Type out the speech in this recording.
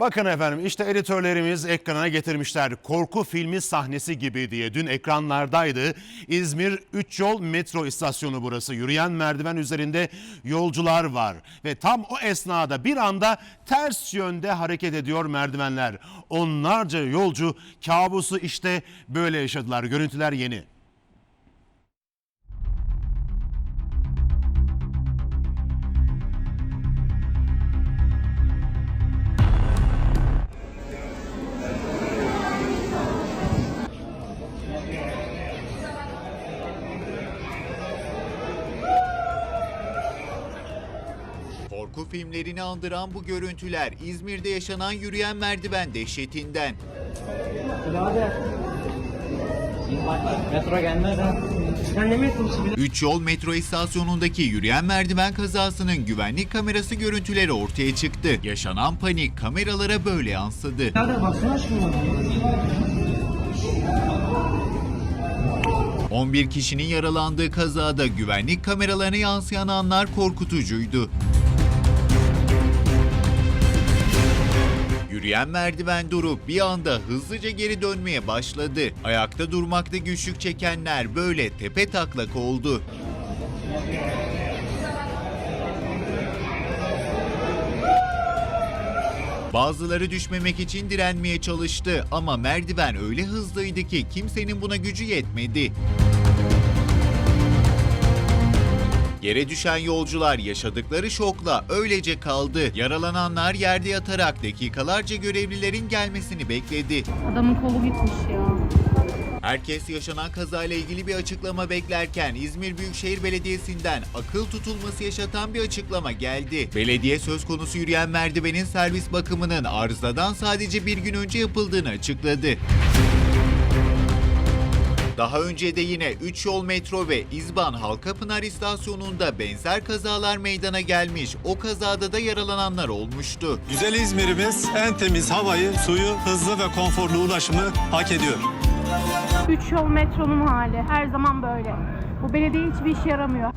Bakın efendim işte editörlerimiz ekrana getirmişler. Korku filmi sahnesi gibi diye dün ekranlardaydı. İzmir 3 yol metro istasyonu burası. Yürüyen merdiven üzerinde yolcular var. Ve tam o esnada bir anda ters yönde hareket ediyor merdivenler. Onlarca yolcu kabusu işte böyle yaşadılar. Görüntüler yeni. Korku filmlerini andıran bu görüntüler İzmir'de yaşanan yürüyen merdiven dehşetinden. 3 yol metro istasyonundaki yürüyen merdiven kazasının güvenlik kamerası görüntüleri ortaya çıktı. Yaşanan panik kameralara böyle yansıdı. Birader baksana şuna. 11 kişinin yaralandığı kazada güvenlik kameralarına yansıyan anlar korkutucuydu. Yürüyen merdiven durup bir anda hızlıca geri dönmeye başladı. Ayakta durmakta güçlük çekenler böyle tepe taklak oldu. Bazıları düşmemek için direnmeye çalıştı ama merdiven öyle hızlıydı ki kimsenin buna gücü yetmedi. Yere düşen yolcular yaşadıkları şokla öylece kaldı. Yaralananlar yerde yatarak dakikalarca görevlilerin gelmesini bekledi. Adamın kolu gitmiş ya. Herkes yaşanan kazayla ilgili bir açıklama beklerken İzmir Büyükşehir Belediyesi'nden akıl tutulması yaşatan bir açıklama geldi. Belediye söz konusu yürüyen merdivenin servis bakımının arızadan sadece bir gün önce yapıldığını açıkladı. Daha önce de yine 3 yol metro ve İzban Halkapınar istasyonunda benzer kazalar meydana gelmiş. O kazada da yaralananlar olmuştu. Güzel İzmir'imiz en temiz havayı, suyu, hızlı ve konforlu ulaşımı hak ediyor. Üç yol metronun hali her zaman böyle. Bu belediye hiçbir işe yaramıyor.